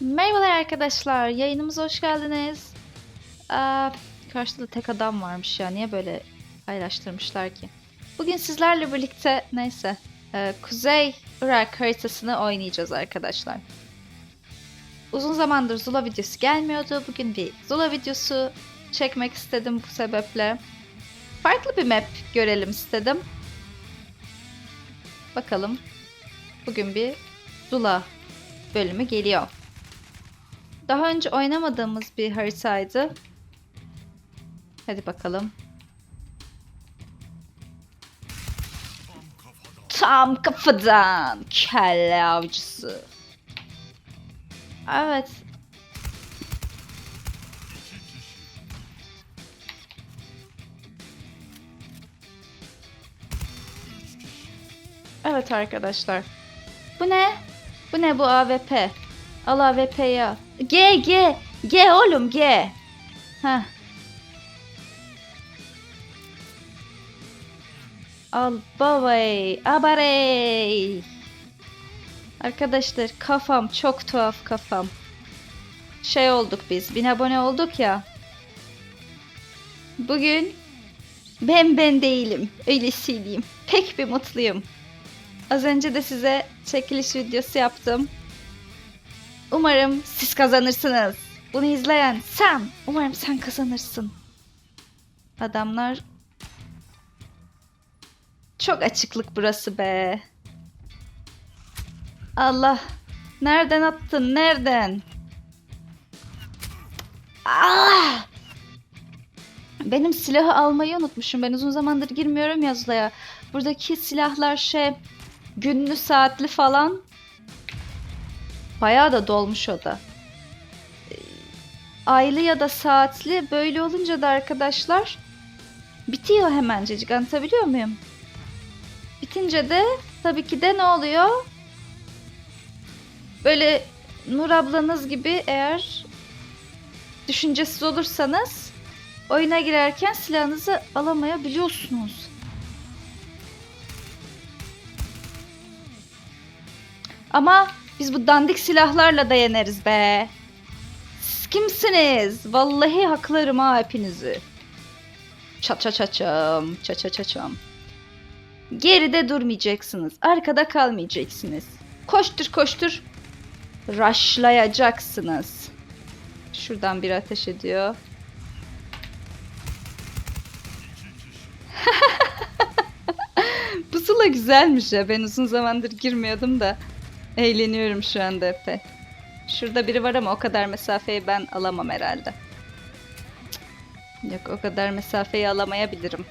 Merhabalar arkadaşlar, yayınımıza hoş geldiniz. Aa, karşıda da tek adam varmış ya, niye böyle paylaştırmışlar ki? Bugün sizlerle birlikte, neyse, e, Kuzey Irak haritasını oynayacağız arkadaşlar. Uzun zamandır Zula videosu gelmiyordu, bugün bir Zula videosu çekmek istedim bu sebeple. Farklı bir map görelim istedim. Bakalım, bugün bir Zula bölümü geliyor. Daha önce oynamadığımız bir haritaydı. Hadi bakalım. Tam kafadan kelle avcısı. Evet. Evet arkadaşlar. Bu ne? Bu ne bu AWP? Al AWP'yi al. G G. G oğlum G. Heh. Al babay. Abarey. Arkadaşlar kafam çok tuhaf kafam. Şey olduk biz. Bin abone olduk ya. Bugün ben ben değilim. Öyle söyleyeyim. Pek bir mutluyum. Az önce de size çekiliş videosu yaptım. Umarım siz kazanırsınız. Bunu izleyen sen. Umarım sen kazanırsın. Adamlar çok açıklık burası be. Allah. Nereden attın? Nereden? Ah! Benim silahı almayı unutmuşum. Ben uzun zamandır girmiyorum yazlaya. Buradaki silahlar şey günlü saatli falan. Bayağı da dolmuş o da. Ee, Aylı ya da saatli böyle olunca da arkadaşlar bitiyor hemencecik anlatabiliyor muyum? Bitince de tabii ki de ne oluyor? Böyle Nur ablanız gibi eğer düşüncesiz olursanız oyuna girerken silahınızı alamayabiliyorsunuz. Ama biz bu dandik silahlarla da yeneriz be. Siz kimsiniz? Vallahi haklarım ha hepinizi. Ça ça ça çam, ça ça ça çam. Geride durmayacaksınız. Arkada kalmayacaksınız. Koştur koştur. Raşlayacaksınız. Şuradan bir ateş ediyor. Pusula güzelmiş ya. Ben uzun zamandır girmiyordum da. Eğleniyorum şu anda epey. Şurada biri var ama o kadar mesafeyi ben alamam herhalde. Yok o kadar mesafeyi alamayabilirim.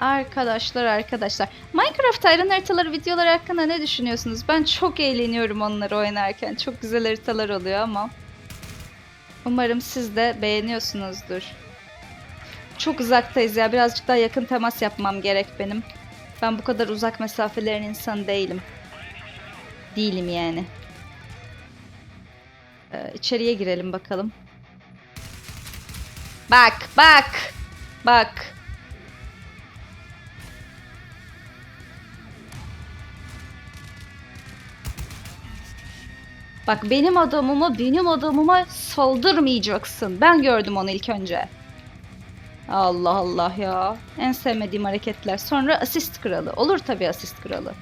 Arkadaşlar arkadaşlar. Minecraft Iron haritaları videoları hakkında ne düşünüyorsunuz? Ben çok eğleniyorum onları oynarken. Çok güzel haritalar oluyor ama. Umarım siz de beğeniyorsunuzdur. Çok uzaktayız ya. Birazcık daha yakın temas yapmam gerek benim. Ben bu kadar uzak mesafelerin insanı değilim. Değilim yani. Ee, içeriye girelim bakalım. Bak, bak. Bak. Bak benim adamıma, benim adamıma saldırmayacaksın. Ben gördüm onu ilk önce. Allah Allah ya. En sevmediğim hareketler. Sonra asist kralı. Olur tabii asist kralı.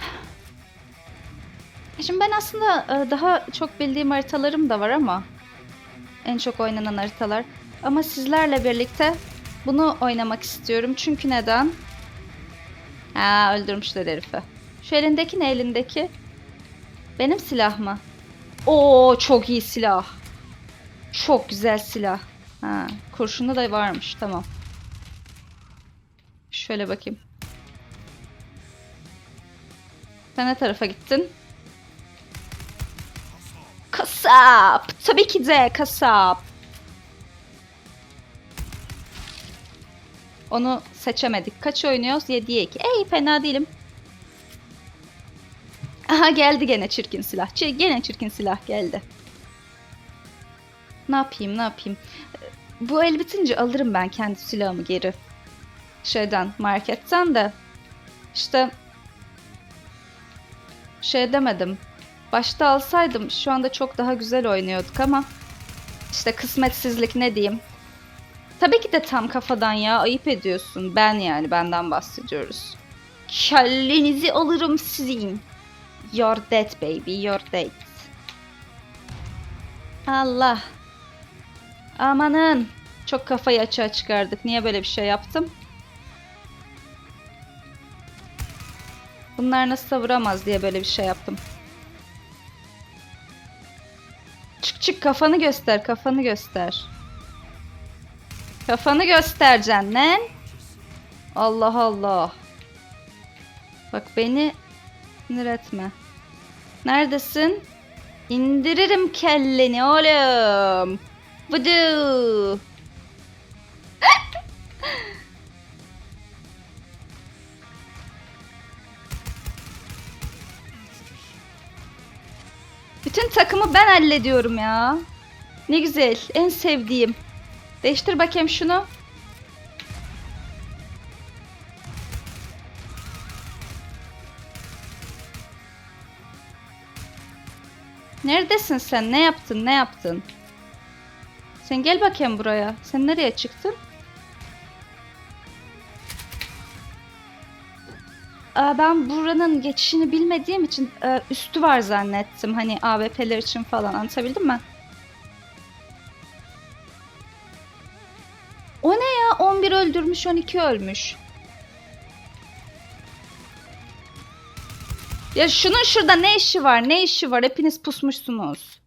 Şimdi ben aslında e, daha çok bildiğim haritalarım da var ama en çok oynanan haritalar. Ama sizlerle birlikte bunu oynamak istiyorum. Çünkü neden? Ha öldürmüşler herifi. Şu elindeki ne elindeki? Benim silah mı? Oo çok iyi silah. Çok güzel silah. Ha, kurşunu da varmış. Tamam. Şöyle bakayım. Sen ne tarafa gittin? Kasap. Tabii ki de kasap. Onu seçemedik. Kaç oynuyoruz? 7'ye 2. Ey fena değilim. Aha geldi gene çirkin silah. Ç- gene çirkin silah geldi. Ne yapayım ne yapayım. Bu el bitince alırım ben kendi silahımı geri. Şeyden marketten de. İşte şey demedim. Başta alsaydım şu anda çok daha güzel oynuyorduk ama işte kısmetsizlik ne diyeyim. Tabii ki de tam kafadan ya ayıp ediyorsun. Ben yani benden bahsediyoruz. Kellenizi alırım sizin. You're dead baby, you're dead. Allah. Amanın. Çok kafayı açığa çıkardık. Niye böyle bir şey yaptım? Bunlar nasıl savuramaz diye böyle bir şey yaptım. Çık çık kafanı göster, kafanı göster. Kafanı göstereceksin lan. Allah Allah. Bak beni sinir etme. Neredesin? İndiririm kelleni oğlum. Vudu. Bütün takımı ben hallediyorum ya. Ne güzel. En sevdiğim. Değiştir bakayım şunu. Neredesin sen? Ne yaptın? Ne yaptın? Sen gel bakayım buraya. Sen nereye çıktın? Ben buranın geçişini bilmediğim için e, üstü var zannettim. Hani AWP'ler için falan anlatabildim mi? O ne ya? 11 öldürmüş, 12 ölmüş. Ya şunun şurada ne işi var? Ne işi var? Hepiniz pusmuşsunuz.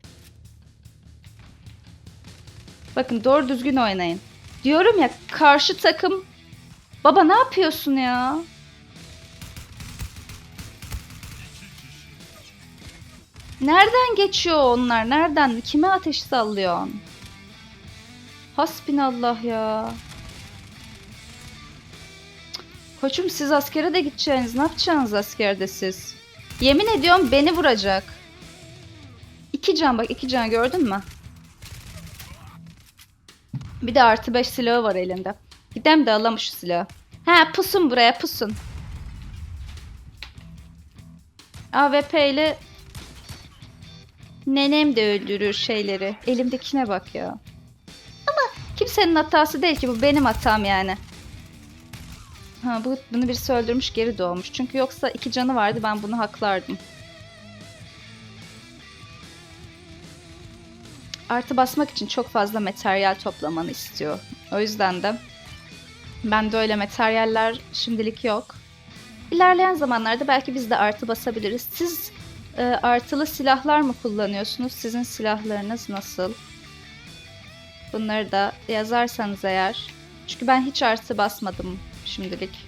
Bakın doğru düzgün oynayın. Diyorum ya karşı takım... Baba ne yapıyorsun ya? Nereden geçiyor onlar? Nereden? Kime ateş sallıyorsun? Hasbinallah ya. Koçum siz askere de gideceksiniz. Ne yapacaksınız askerde siz? Yemin ediyorum beni vuracak. İki can bak iki can gördün mü? Bir de artı beş silahı var elinde. Gidem de alalım şu silahı. He pusun buraya pusun. AWP ile Nenem de öldürür şeyleri. Elimdekine bak ya. Ama kimsenin hatası değil ki bu benim hatam yani. Ha bu bunu birisi öldürmüş geri doğmuş. Çünkü yoksa iki canı vardı ben bunu haklardım. Artı basmak için çok fazla materyal toplamanı istiyor. O yüzden de bende öyle materyaller şimdilik yok. İlerleyen zamanlarda belki biz de artı basabiliriz. Siz e, artılı silahlar mı kullanıyorsunuz? Sizin silahlarınız nasıl? Bunları da yazarsanız eğer. Çünkü ben hiç artı basmadım şimdilik.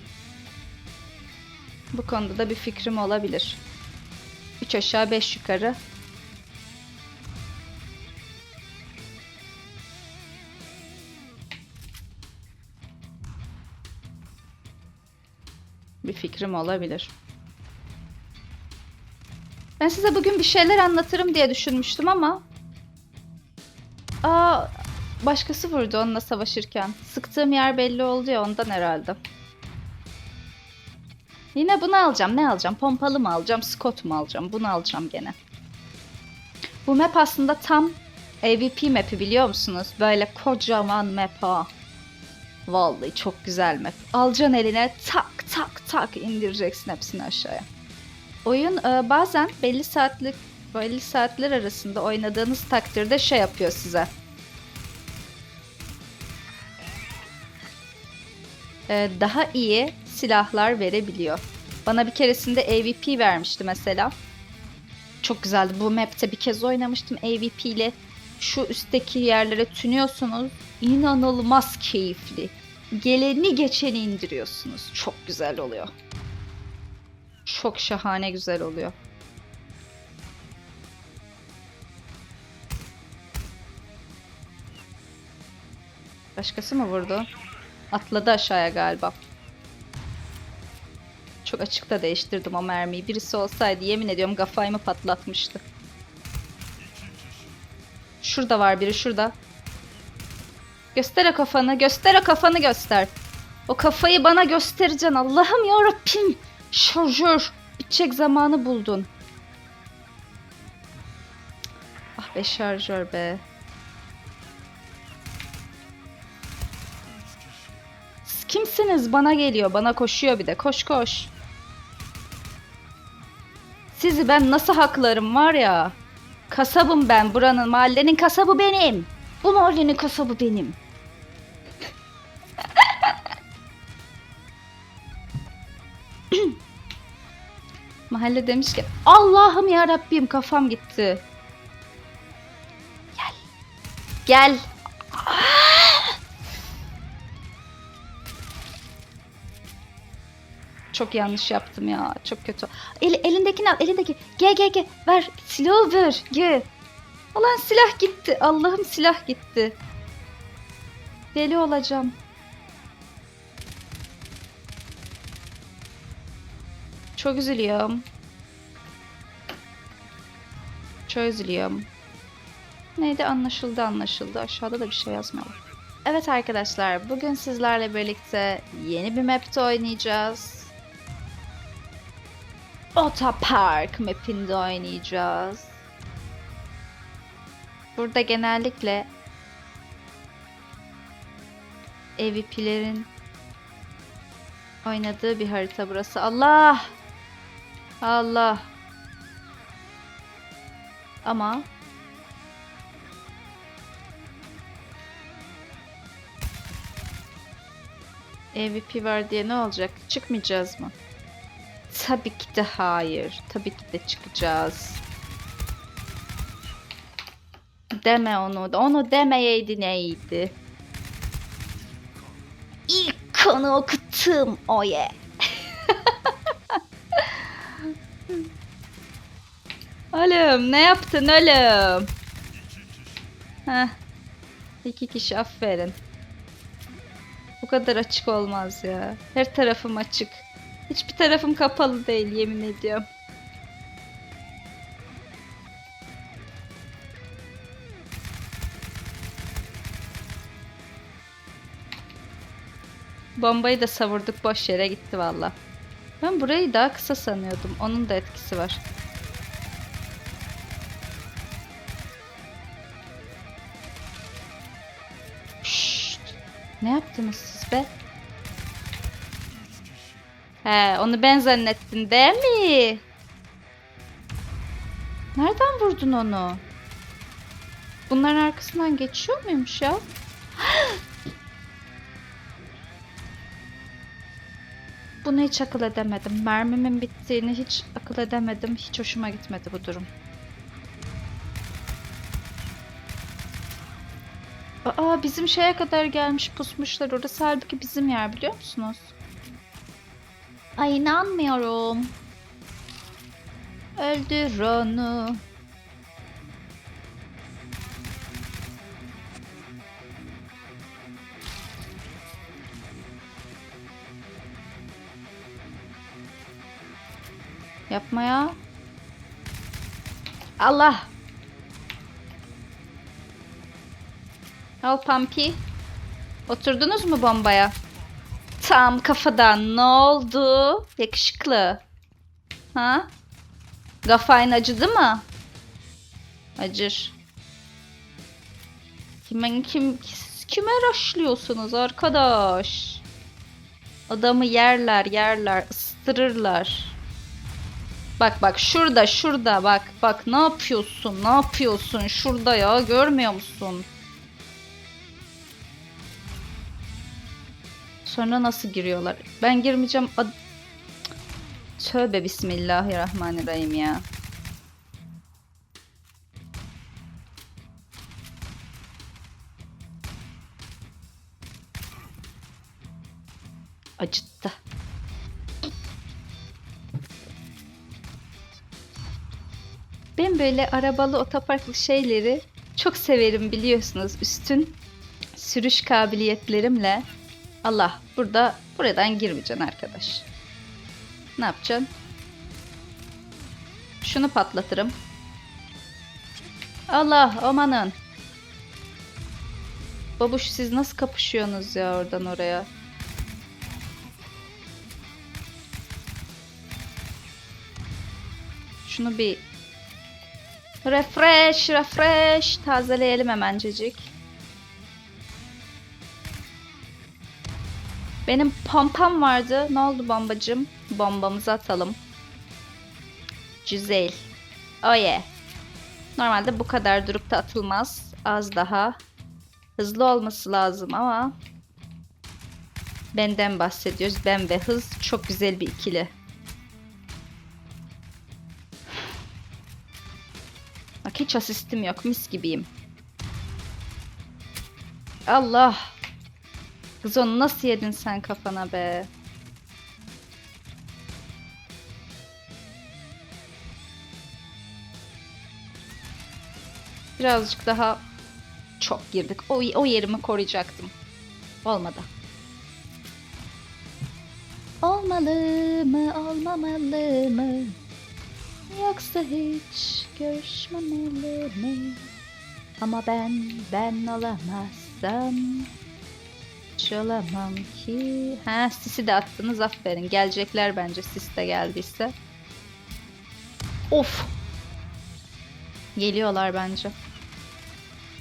Bu konuda da bir fikrim olabilir. 3 aşağı 5 yukarı. Bir fikrim olabilir. Ben size bugün bir şeyler anlatırım diye düşünmüştüm ama... Aa, başkası vurdu onunla savaşırken. Sıktığım yer belli oldu ya ondan herhalde. Yine bunu alacağım. Ne alacağım? Pompalı mı alacağım? Scott mu alacağım? Bunu alacağım gene. Bu map aslında tam AVP map'i biliyor musunuz? Böyle kocaman map ha. Vallahi çok güzel map. Alacaksın eline tak tak tak indireceksin hepsini aşağıya. Oyun e, bazen belli saatlik belli saatler arasında oynadığınız takdirde şey yapıyor size. Daha iyi silahlar verebiliyor. Bana bir keresinde AVP vermişti mesela. Çok güzeldi. Bu map'te bir kez oynamıştım AVP ile. Şu üstteki yerlere tünüyorsunuz. İnanılmaz keyifli. Geleni geçeni indiriyorsunuz. Çok güzel oluyor. Çok şahane güzel oluyor. Başkası mı vurdu? Atladı aşağıya galiba. Çok açıkta değiştirdim o mermiyi. Birisi olsaydı yemin ediyorum kafayı patlatmıştı. Şurada var biri şurada. Göster o kafanı, göster o kafanı göster. O kafayı bana göstereceksin. Allah'ım yarabbim. Şarjör. Bitecek zamanı buldun. Ah be şarjör be. Kimsiniz? Bana geliyor. Bana koşuyor bir de. Koş koş. Sizi ben nasıl haklarım var ya. Kasabım ben buranın. Mahallenin kasabı benim. Bu mahallenin kasabı benim. Mahalle demiş ki Allah'ım ya Rabbim kafam gitti. Gel. Gel. Çok yanlış yaptım ya. Çok kötü. El, elindekini al. Elindeki. Gel gel gel. Ver. Silahı ver. Gel. Ulan silah gitti. Allah'ım silah gitti. Deli olacağım. Çok üzülüyorum. Çok üzülüyorum. Neydi anlaşıldı anlaşıldı. Aşağıda da bir şey yazmıyor. Evet arkadaşlar bugün sizlerle birlikte yeni bir map'te oynayacağız. Otopark map'inde oynayacağız. Burada genellikle EVP'lerin oynadığı bir harita burası. Allah! Allah! Ama EVP var diye ne olacak? Çıkmayacağız mı? Tabii ki de hayır. Tabii ki de çıkacağız. Deme onu. Onu demeyeydi neydi? İlk konu okuttum oye. oğlum ne yaptın oğlum? Heh. İki kişi aferin. Bu kadar açık olmaz ya. Her tarafım açık. Hiçbir tarafım kapalı değil yemin ediyorum. Bombayı da savurduk boş yere gitti valla. Ben burayı daha kısa sanıyordum. Onun da etkisi var. Şşt. Ne yaptınız siz be? He, onu ben zannettin değil mi? Nereden vurdun onu? Bunların arkasından geçiyor muymuş ya? Bunu hiç akıl edemedim. Mermimin bittiğini hiç akıl edemedim. Hiç hoşuma gitmedi bu durum. Aa bizim şeye kadar gelmiş pusmuşlar. Orası halbuki bizim yer biliyor musunuz? Ay inanmıyorum. Öldür onu. Yapma ya. Allah. Al Pampi. Oturdunuz mu bombaya? Tam kafadan ne oldu? Yakışıklı. Ha? Gafayın acıdı mı? Acır. Kimin kim kime raşlıyorsunuz arkadaş? Adamı yerler yerler ıstırırlar. Bak bak şurada şurada bak bak ne yapıyorsun ne yapıyorsun şurada ya görmüyor musun? Sonra nasıl giriyorlar? Ben girmeyeceğim. Ad- Tövbe bismillahirrahmanirrahim ya. Acıttı. Ben böyle arabalı otoparklı şeyleri çok severim biliyorsunuz. Üstün sürüş kabiliyetlerimle. Allah burada buradan girmeyeceksin arkadaş. Ne yapacaksın? Şunu patlatırım. Allah amanın. Babuş siz nasıl kapışıyorsunuz ya oradan oraya? Şunu bir refresh, refresh tazeleyelim hemencecik. Benim pompam vardı. Ne oldu bombacım? Bombamızı atalım. Güzel. Oh yeah. Normalde bu kadar durup da atılmaz. Az daha hızlı olması lazım ama benden bahsediyoruz. Ben ve hız çok güzel bir ikili. Bak hiç asistim yok. Mis gibiyim. Allah. Kız onu nasıl yedin sen kafana be? Birazcık daha çok girdik. O, o yerimi koruyacaktım. Olmadı. Olmalı mı, olmamalı mı? Yoksa hiç görüşmemeli mi? Ama ben, ben olamazsam hiç olamam ki. Ha sisi de attınız aferin. Gelecekler bence sis de geldiyse. Of. Geliyorlar bence.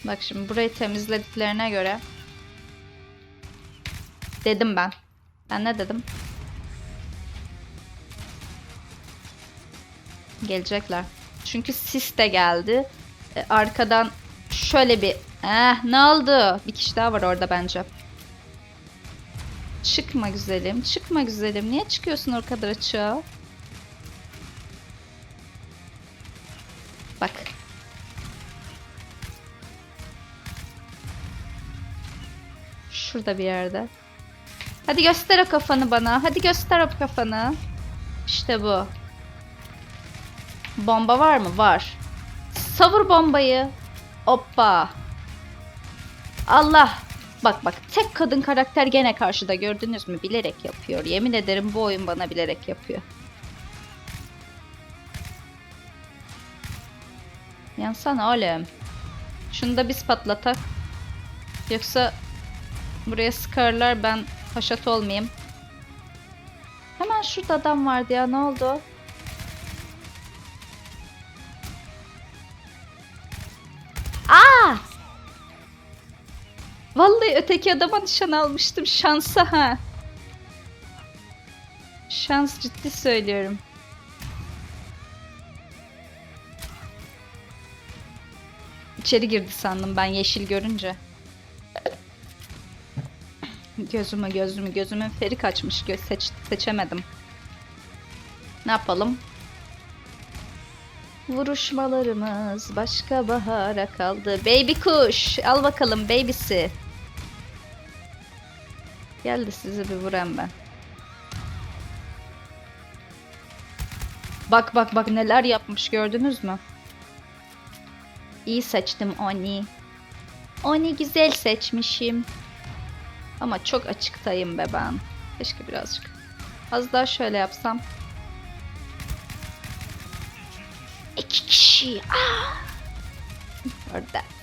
Bak şimdi burayı temizlediklerine göre. Dedim ben. Ben ne dedim? Gelecekler. Çünkü sis de geldi. E, arkadan şöyle bir... Eh ne oldu? Bir kişi daha var orada bence. Çıkma güzelim. Çıkma güzelim. Niye çıkıyorsun o kadar açığa? Bak. Şurada bir yerde. Hadi göster o kafanı bana. Hadi göster o kafanı. İşte bu. Bomba var mı? Var. Savur bombayı. Hoppa. Allah. Bak bak tek kadın karakter gene karşıda gördünüz mü? Bilerek yapıyor. Yemin ederim bu oyun bana bilerek yapıyor. Yansana oğlum. Şunu da biz patlatak. Yoksa buraya sıkarlar ben haşat olmayayım. Hemen şurada adam vardı ya ne oldu? Vallahi öteki adama nişan almıştım şansa ha. Şans ciddi söylüyorum. İçeri girdi sandım ben yeşil görünce. Gözümü gözümü gözümün feri kaçmış göz seç, seçemedim. Ne yapalım? Vuruşmalarımız başka bahara kaldı. Baby kuş al bakalım babysi. Geldi sizi bir vuran ben. Bak bak bak neler yapmış gördünüz mü? İyi seçtim Oni. Oni güzel seçmişim. Ama çok açıktayım be ben. Keşke birazcık. Az daha şöyle yapsam. İki kişi. Ah! Orada.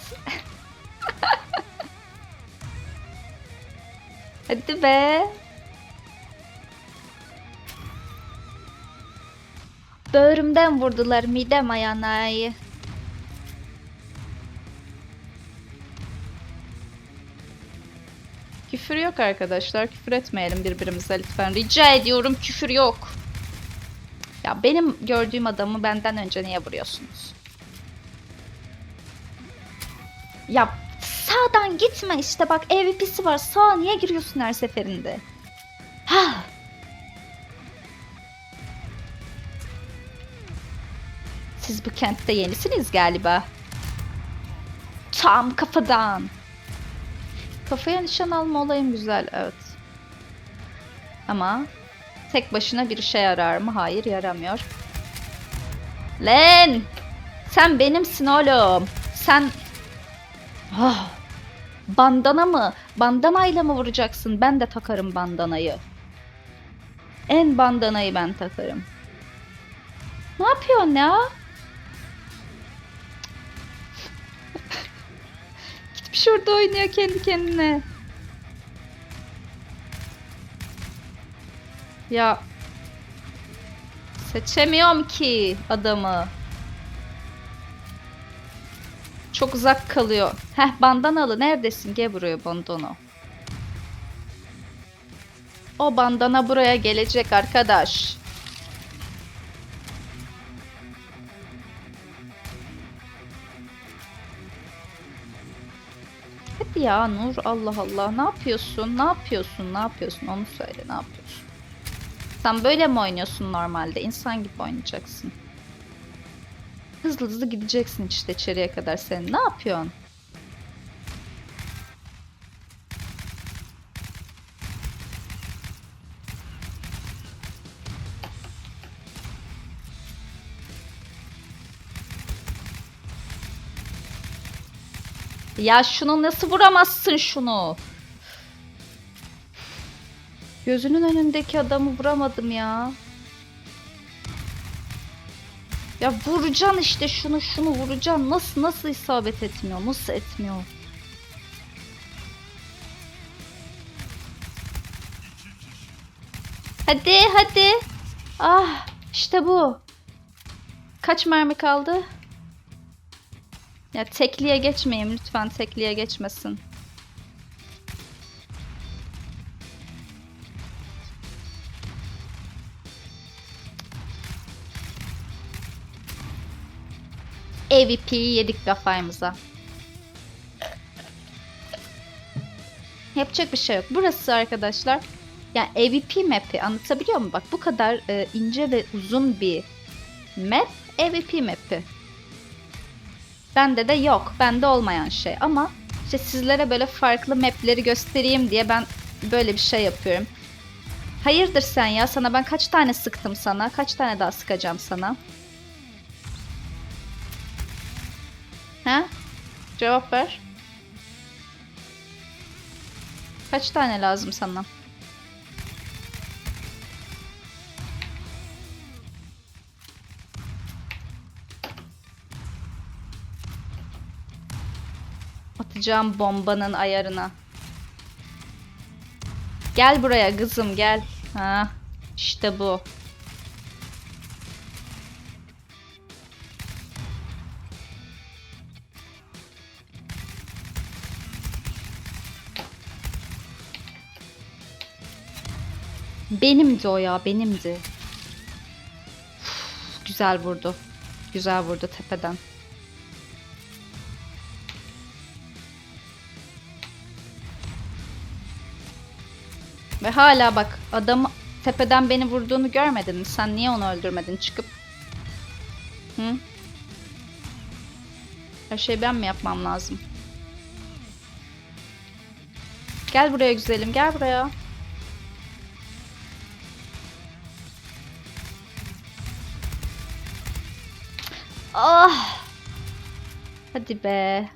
Hadi be. Böğrümden vurdular midem ayağına. Küfür yok arkadaşlar. Küfür etmeyelim birbirimize lütfen. Rica ediyorum küfür yok. Ya benim gördüğüm adamı benden önce niye vuruyorsunuz? Ya sağdan gitme işte bak EVP'si var. Sağa niye giriyorsun her seferinde? Ha. Siz bu kentte yenisiniz galiba. Tam kafadan. Kafaya nişan alma olayım güzel evet. Ama tek başına bir işe yarar mı? Hayır yaramıyor. Len! Sen benimsin oğlum. Sen... Ah! Bandana mı? Bandanayla mı vuracaksın? Ben de takarım bandanayı. En bandanayı ben takarım. Ne yapıyorsun ya? Gitmiş orada oynuyor kendi kendine. Ya seçemiyorum ki adamı. Çok uzak kalıyor. Heh bandanalı neredesin? Gel buraya bandana. O bandana buraya gelecek arkadaş. Hadi ya Nur Allah Allah ne yapıyorsun? Ne yapıyorsun? Ne yapıyorsun? Onu söyle ne yapıyorsun? Sen böyle mi oynuyorsun normalde? İnsan gibi oynayacaksın. Hızlı hızlı gideceksin işte içeriye kadar sen. Ne yapıyorsun? Ya şunu nasıl vuramazsın şunu? Gözünün önündeki adamı vuramadım ya. Ya vuracaksın işte şunu şunu vuracaksın. Nasıl nasıl isabet etmiyor? Nasıl etmiyor? Hadi hadi. Ah işte bu. Kaç mermi kaldı? Ya tekliye geçmeyin lütfen tekliye geçmesin. AVP'yi yedik kafamıza. Yapacak bir şey yok. Burası arkadaşlar yani AVP map'i anlatabiliyor muyum? Bak bu kadar e, ince ve uzun bir map AVP map'i. Bende de yok. Bende olmayan şey. Ama işte sizlere böyle farklı mapleri göstereyim diye ben böyle bir şey yapıyorum. Hayırdır sen ya? Sana ben kaç tane sıktım sana? Kaç tane daha sıkacağım sana? Cevap ver. Kaç tane lazım sana? Atacağım bombanın ayarına. Gel buraya kızım gel. Ha, işte bu. Benimdi o ya, benimdi. Güzel vurdu. Güzel vurdu tepeden. Ve hala bak adam tepeden beni vurduğunu görmedin mi? Sen niye onu öldürmedin çıkıp? Hı? Her şeyi ben mi yapmam lazım? Gel buraya güzelim, gel buraya. Ah! Hadi be.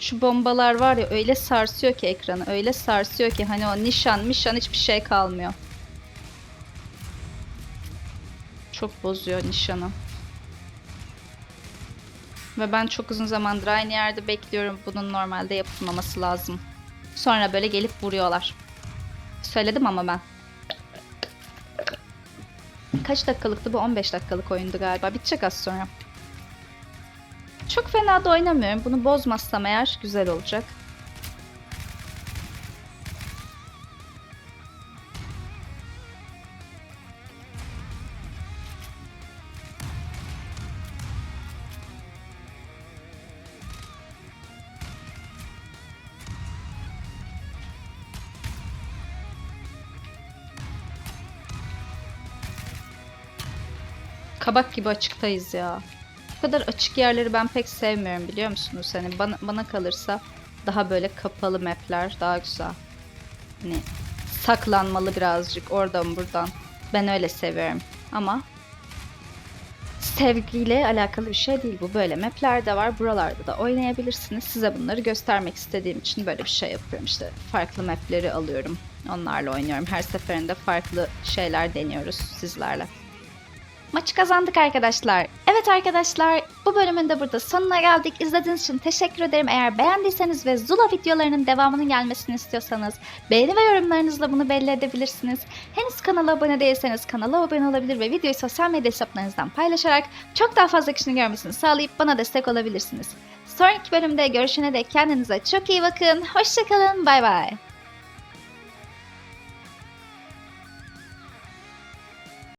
Şu bombalar var ya öyle sarsıyor ki ekranı. Öyle sarsıyor ki hani o nişan mişan hiçbir şey kalmıyor. Çok bozuyor nişanı. Ve ben çok uzun zamandır aynı yerde bekliyorum. Bunun normalde yapılmaması lazım. Sonra böyle gelip vuruyorlar. Söyledim ama ben. Kaç dakikalıktı bu? 15 dakikalık oyundu galiba. Bitecek az sonra. Çok fena da oynamıyorum. Bunu bozmazsam eğer güzel olacak. Kabak gibi açıktayız ya. Bu kadar açık yerleri ben pek sevmiyorum biliyor musunuz? Hani bana, bana kalırsa daha böyle kapalı mapler daha güzel. Hani saklanmalı birazcık oradan buradan. Ben öyle seviyorum. Ama sevgiyle alakalı bir şey değil bu. Böyle mapler de var. Buralarda da oynayabilirsiniz. Size bunları göstermek istediğim için böyle bir şey yapıyorum. İşte farklı mapleri alıyorum. Onlarla oynuyorum. Her seferinde farklı şeyler deniyoruz sizlerle. Maçı kazandık arkadaşlar. Evet arkadaşlar bu bölümün de burada sonuna geldik. İzlediğiniz için teşekkür ederim. Eğer beğendiyseniz ve Zula videolarının devamının gelmesini istiyorsanız beğeni ve yorumlarınızla bunu belli edebilirsiniz. Henüz kanala abone değilseniz kanala abone olabilir ve videoyu sosyal medya hesaplarınızdan paylaşarak çok daha fazla kişinin görmesini sağlayıp bana destek olabilirsiniz. Sonraki bölümde görüşene dek kendinize çok iyi bakın. Hoşçakalın. Bay bay.